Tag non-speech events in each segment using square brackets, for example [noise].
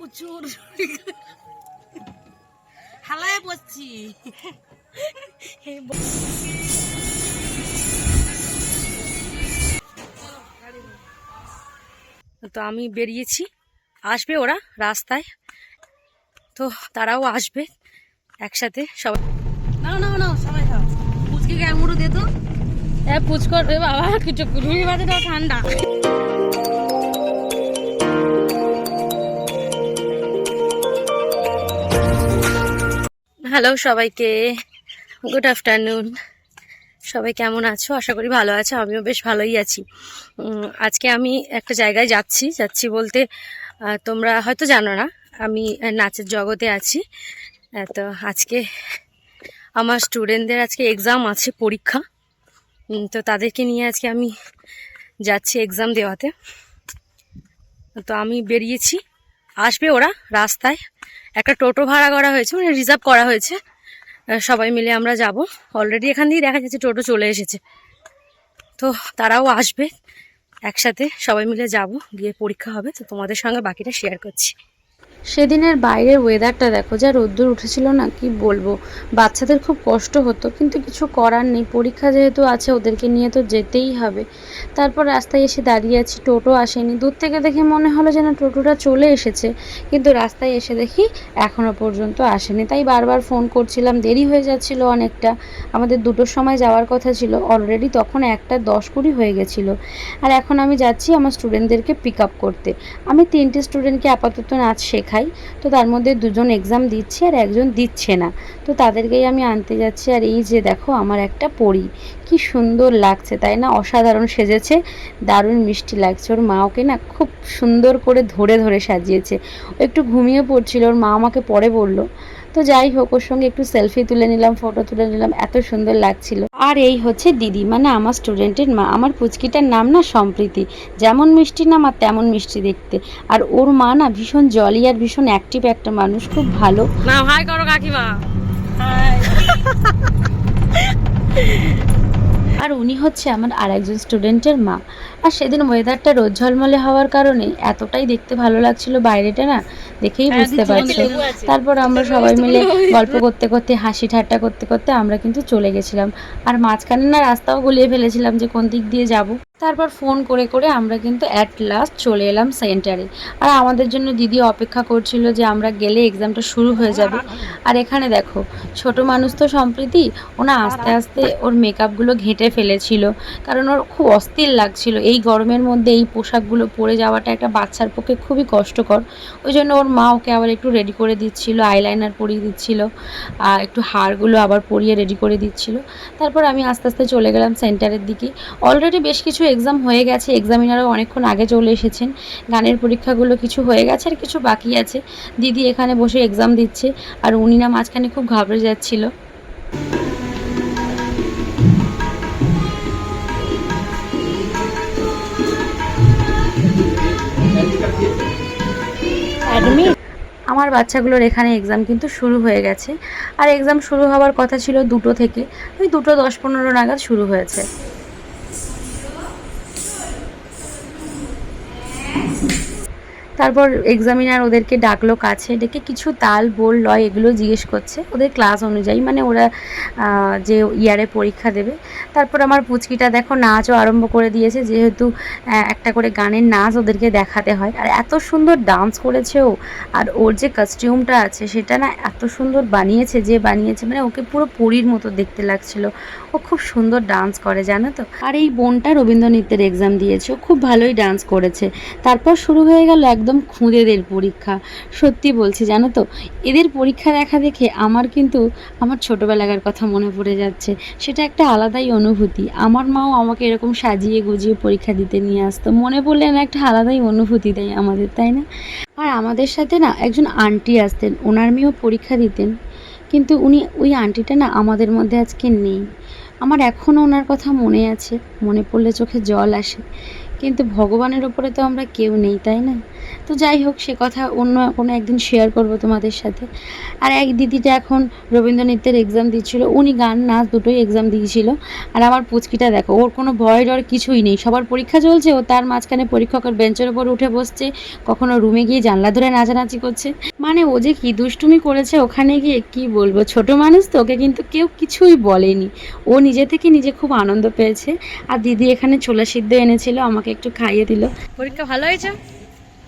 প্রচুর। হালায় বসছি। তো আমি বেরিয়েছি। আসবে ওরা রাস্তায়। তো তারাও আসবে একসাথে সবাই না না না সবাই খাও পুচকে গায়ে মুড়ো দে তো। এ পুচকর বাবা, কিছু রুই ভাজাটাও ঠান্ডা। হ্যালো সবাইকে। গুড আফটারনুন সবাই কেমন আছো? আশা করি ভালো আছো, আমিও বেশ ভালোই আছি। আজকে আমি একটা জায়গায় যাচ্ছি যাচ্ছি বলতে তোমরা হয়তো জানো না, আমি নাচের জগতে আছি। তো আজকে আমার স্টুডেন্টদের আজকে এক্সাম আছে, পরীক্ষা। তো তাদেরকে নিয়ে আজকে আমি যাচ্ছি এক্সাম দেওয়াতে। তো আমি বেরিয়েছি। আসবে ওরা রাস্তায়। একটা টোটো ভাড়া করা হয়েছে মানে রিজার্ভ করা হয়েছে। সবাই মিলে আমরা যাব। অলরেডি এখান দিয়ে দেখা যাচ্ছে টোটো চলে এসেছে। তো তারাও আসবে একসাথে, সবাই মিলে যাব, গিয়ে পরীক্ষা হবে। তো তোমাদের সঙ্গে বাকিটা শেয়ার করছি। সেদিনের বাইরের ওয়েদারটা দেখো, যা রোদ্দুর উঠেছিল না, কি বলব? বাচ্চাদের খুব কষ্ট হতো, কিন্তু কিছু করার নেই, পরীক্ষা যেহেতু আছে, ওদেরকে নিয়ে তো যেতেই হবে। তারপর রাস্তায় এসে দাঁড়িয়ে আছি, টোটো আসেনি। দূর থেকে দেখে মনে হলো যেন টোটোটা চলে এসেছে, কিন্তু রাস্তায় এসে দেখি এখনও পর্যন্ত আসেনি। তাই বারবার ফোন করছিলাম, দেরি হয়ে যাচ্ছিল অনেকটা। আমাদের দুটোর সময় যাওয়ার কথা ছিল অলরেডি তখন একটা দশ কুড়ি হয়ে গেছিল। আর এখন আমি যাচ্ছি আমার স্টুডেন্টদেরকে পিক আপ করতে। আমি তিনটে স্টুডেন্টকে আপাতত নাচ শেখাই। তো তার মধ্যে দুজন এক্সাম দিচ্ছে আর একজন দিচ্ছে না। তো তাদেরকেই আমি আনতে যাচ্ছি আর এই যে দেখো আমার একটা পড়ি কি সুন্দর লাগছে, তাই না? অসাধারণ সেজেছে। দারুণ মিষ্টি লাগছে। ওর মা ওকে না খুব সুন্দর করে ধরে ধরে সাজিয়েছে। একটু ঘুমিয়ে পড়ছিল। ওর মা আমাকে পরে বলল তো যাই হোক ওর সঙ্গে একটু সেলফি তুলে নিলাম ফটো তুলে নিলাম এত সুন্দর লাগছিল। আর এই হচ্ছে দিদি মানে আমার স্টুডেন্টের মা। আমার পুচকিটার নাম না সম্প্রীতি। যেমন মিষ্টি নাম আর তেমন মিষ্টি দেখতে। আর ওর মা না ভীষণ জলি আর ভীষণ অ্যাক্টিভ একটা মানুষ খুব ভালো। না হাই করো কাকিমা। আর উনি হচ্ছে আমার আরেকজন স্টুডেন্টের মা। আর সেদিন ওয়েদারটা রোদ ঝলমলে হওয়ার কারণে এতটাই দেখতে ভালো লাগছিল বাইরেটা না দেখেই হ্যাঁ, বুঝতে পারছ। তারপর আমরা সবাই মিলে [laughs] গল্প করতে করতে হাসি ঠাট্টা করতে করতে আমরা কিন্তু চলে গেছিলাম। আর মাঝখানে না রাস্তাও গুলিয়ে ফেলেছিলাম যে কোন দিক দিয়ে যাব। তারপর ফোন করে করে আমরা কিন্তু অ্যাট লাস্ট চলে এলাম সেন্টারে আর আমাদের জন্য দিদি অপেক্ষা করছিল যে আমরা গেলে এক্সামটা শুরু হয়ে যাবে। আর এখানে দেখো ছোট মানুষ তো সম্প্রীতি ওনা আস্তে আস্তে ওর মেকআপগুলো ঘেঁটে ফেলেছিল। কারণ ওর খুব অস্থির লাগছিল। এই গরমের মধ্যে এই পোশাকগুলো পরে যাওয়াটা একটা বাচ্চার পক্ষে খুবই কষ্টকর। ওই জন্য ওর মা ওকে আবার একটু রেডি করে দিচ্ছিল আইলাইনার পরিয়ে দিচ্ছিল, আর একটু হারগুলো আবার পরিয়ে রেডি করে দিচ্ছিল। তারপর আমি আস্তে আস্তে চলে গেলাম সেন্টারের দিকে। অলরেডি বেশ কিছু এক্সাম হয়ে গেছে এক্সামিনারও অনেকক্ষণ আগে চলে এসেছেন। গানের পরীক্ষাগুলো কিছু হয়ে গেছে আর কিছু বাকি আছে। দিদি এখানে বসে এক্সাম দিচ্ছে, আর উনি না মাঝখানে খুব ঘাবড়ে যাচ্ছিল। আমার বাচ্চাগুলোর এখানে এক্সাম কিন্তু শুরু হয়ে গেছে। আর এক্সাম শুরু হওয়ার কথা ছিল দুটো থেকে। ওই দুটো দশ পনেরো নাগাদ শুরু হয়েছে। তারপর এক্সামিনার ওদেরকে ডাকলো কাছে, ডেকে কিছু তাল, বোল, লয় এগুলো জিজ্ঞেস করছে, ওদের ক্লাস অনুযায়ী মানে ওরা যে ইয়ারে পরীক্ষা দেবে। তারপর আমার পুচকিটা দেখো নাচও আরম্ভ করে দিয়েছে, যেহেতু একটা করে গানের নাচ ওদেরকে দেখাতে হয়। আর এত সুন্দর ডান্স করেছে ও, আর ওর যে কাস্টিউমটা আছে, সেটা না এত সুন্দর বানিয়েছে, যে বানিয়েছে মানে ওকে পুরো পরীর মতো দেখতে লাগছিল। ও খুব সুন্দর ডান্স করে, জানো তো? আর এই বোনটা রবীন্দ্র নৃত্যের এক্সাম দিয়েছে, ও খুব ভালোই ডান্স করেছে। তারপর শুরু হয়ে গেল একদম খুঁদেদের পরীক্ষা। সত্যি বলছি, জানো তো? এদের পরীক্ষা দেখা দেখে আমার কিন্তু, আমার ছোটোবেলাকার কথা মনে পড়ে যাচ্ছে। সেটা একটা আলাদাই অনুভূতি। আমার মাও আমাকে এরকম সাজিয়ে গুজিয়ে পরীক্ষা দিতে নিয়ে আসতো। মনে পড়লে না একটা আলাদাই অনুভূতি দেয় আমাদের, তাই না? আর আমাদের সাথে না একজন আন্টি আসতেন, ওনার মেয়েও পরীক্ষা দিতেন। কিন্তু উনি, ওই আন্টিটা না আমাদের মধ্যে আজকে নেই। আমার এখনও ওনার কথা মনে আছে। মনে পড়লে চোখে জল আসে। কিন্তু ভগবানের ওপরে তো আমরা কেউ নেই, তাই না? তো যাই হোক, সে কথা অন্য কোনো একদিন শেয়ার করব তোমাদের সাথে। আর এক দিদিটা এখন রবীন্দ্র নৃত্যের এক্সাম দিচ্ছিল, উনি গান, নাচ দুটোই এক্সাম দিয়েছিল। আর আমার পুচকিটা দেখো, ওর কোনো ভয় ডর কিছুই নেই। সবার পরীক্ষা চলছে, ও তার মাঝখানে পরীক্ষকের বেঞ্চের ওপর উঠে বসছে, কখনো রুমে গিয়ে জানলা ধরে নাচানাচি করছে। মানে ও যে কি দুষ্টুমি করেছে ওখানে গিয়ে কি বলব? ছোট মানুষ তো, ওকে কিন্তু কেউ কিছুই বলেনি। ও নিজে থেকে নিজে খুব আনন্দ পেয়েছে। আর দিদি এখানে ছোলা সিদ্ধ এনেছিল, আমাকে একটু খাইয়ে দিল। পরীক্ষা ভালো হয়েছে?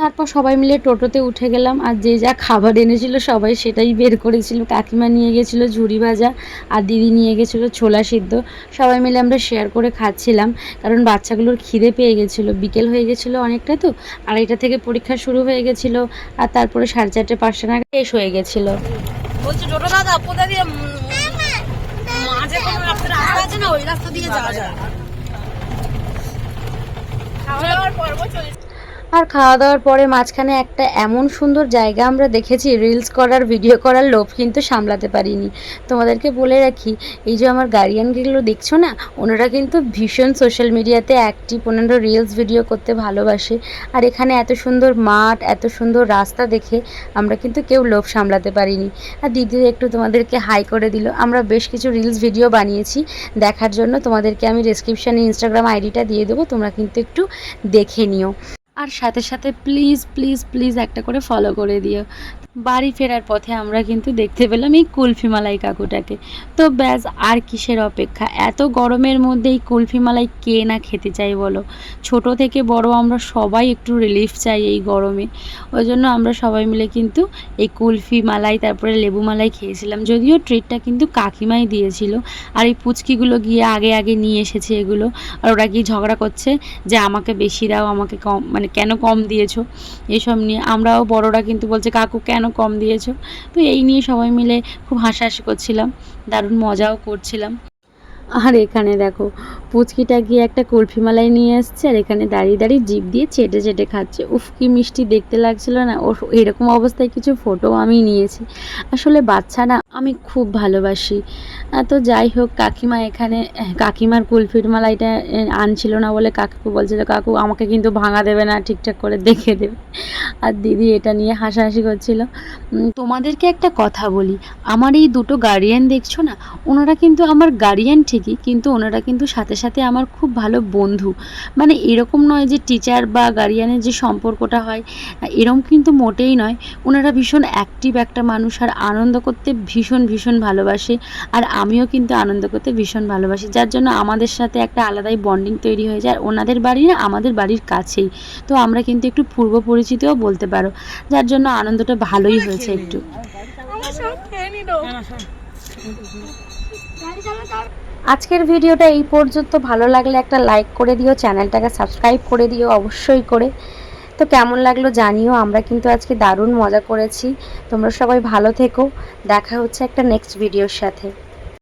তারপর সবাই মিলে টোটোতে উঠে গেলাম আর যে যা খাবার এনেছিল সবাই সেটাই বের করেছিল। কাকিমা নিয়ে গেছিল ঝুড়ি ভাজা আর দিদি নিয়ে গেছিল ছোলা সিদ্ধ। সবাই মিলে আমরা শেয়ার করে খাচ্ছিলাম কারণ বাচ্চাগুলোর খিদে পেয়ে গেছিল। বিকেল হয়ে গেছিল অনেকটা তো আড়াইটা থেকে পরীক্ষা শুরু হয়ে গেছিল আর তারপরে সাড়ে চারটে পাঁচটা নাগাদ শেষ হয়ে গেছিল। বলছি টোটো দাদা কোথা দিয়ে মাঝে কোনো রাস্তা রাস্তা আছে না? ওই রাস্তা দিয়ে যাওয়া যায়। খাওয়া দাওয়ার পর্ব চলে আর খাওয়া দাওয়ার পরে মাঝখানে একটা এমন সুন্দর জায়গা আমরা দেখেছি রিলস করার ভিডিও করার লোভ কিন্তু সামলাতে পারিনি। তোমাদেরকে বলে রাখি, এই যে আমার গার্ডিয়ানগুলো দেখছ না, ওনারা কিন্তু ভীষণ সোশ্যাল মিডিয়াতে অ্যাক্টিভ ওনারা রিলস ভিডিও করতে ভালোবাসে। আর এখানে এত সুন্দর মাঠ, এত সুন্দর রাস্তা দেখে আমরা কিন্তু কেউ লোভ সামলাতে পারিনি। আর দিদি একটু তোমাদেরকে হাই করে দিল, আমরা বেশ কিছু রিলস ভিডিও বানিয়েছি। দেখার জন্য তোমাদেরকে আমি ডিসক্রিপশানে ইনস্টাগ্রাম আইডিটা দিয়ে দেবো, তোমরা কিন্তু একটু দেখে নিও। আর সাথে সাথে প্লিজ প্লিজ প্লিজ একটা করে ফলো করে দিও। বাড়ি ফেরার পথে আমরা কিন্তু দেখতে পেলাম এই কুলফি মালাই কাকুটাকে। তো ব্যাস, আর কিসের অপেক্ষা? এত গরমের মধ্যে এই কুলফি মালাই কে না খেতে চাই বলো? ছোট থেকে বড় আমরা সবাই একটু রিলিফ চাই এই গরমে। ওই জন্য আমরা সবাই মিলে কিন্তু এই কুলফি মালাই, তারপরে লেবু মালাই খেয়েছিলাম। যদিও ট্রিটটা কিন্তু কাকিমাই দিয়েছিল। আর এই পুচকিগুলো গিয়ে আগে আগে নিয়ে এসেছে এগুলো। আর ওরা গিয়ে ঝগড়া করছে যে আমাকে বেশি দাও, আমাকে কম মানে কেন কম দিয়েছ? এসব নিয়ে আমরাও বড়রা কিন্তু বলছে, কাকু, কেন কম দিয়েছ? তো এই নিয়ে সবাই মিলে খুব হাসাহাসি করছিলাম, দারুণ মজাও করছিলাম। আর এখানে দেখো পুচকিটা গিয়ে একটা কুলফি মালাই নিয়ে এসছে আর এখানে দাঁড়িয়ে দাঁড়িয়ে জিপ দিয়ে চেটে চেটে খাচ্ছে। উফ, কি মিষ্টি দেখতে লাগছিল না। ও এরকম অবস্থায় কিছু ফটো আমি নিয়েছি। আসলে বাচ্চা না আমি খুব ভালোবাসি। তো যাই হোক, কাকিমা এখানে কাকিমার কুলফির মালাইটা আনছিল না বলে কাকু বলছিল, কাকু, আমাকে কিন্তু ভাঙা দেবে না, ঠিকঠাক করে দেখে দেবে। আর দিদি এটা নিয়ে হাসাহাসি করছিল। তোমাদেরকে একটা কথা বলি, আমার এই দুটো গার্ডিয়ান দেখছ না? ওনারা কিন্তু আমার গার্ডিয়ান ঠিকই, কিন্তু ওনারা কিন্তু সাথে সাথে আমার খুব ভালো বন্ধু। মানে এরকম নয় যে টিচার বা গার্ডিয়ানের যে সম্পর্কটা হয় এরকম কিন্তু মোটেই নয়। ওনারা ভীষণ অ্যাক্টিভ একটা মানুষ আর আনন্দ করতে ভীষণ ভীষণ ভালোবাসে। আর আমিও কিন্তু আনন্দ করতে ভীষণ ভালোবাসি। যার জন্য আমাদের সাথে একটা আলাদাই বন্ডিং তৈরি হয়ে যায়। আর ওনাদের বাড়ি না আমাদের বাড়ির কাছেই। তো আমরা কিন্তু একটু পূর্ব পরিচিতও বলতে পারো। যার জন্য আনন্দটা ভালোই হয়েছে একটু। আজকের ভিডিওটা এই পর্যন্ত। ভালো লাগলে একটা লাইক করে দিও, চ্যানেলটাকে সাবস্ক্রাইব করে দিও, অবশ্যই করে। তো কেমন লাগল জানিও, আমরা কিন্তু আজকে দারুণ মজা করেছি। তোমরা সবাই ভালো থেকো। দেখা হচ্ছে একটা নেক্সট ভিডিওর সাথে।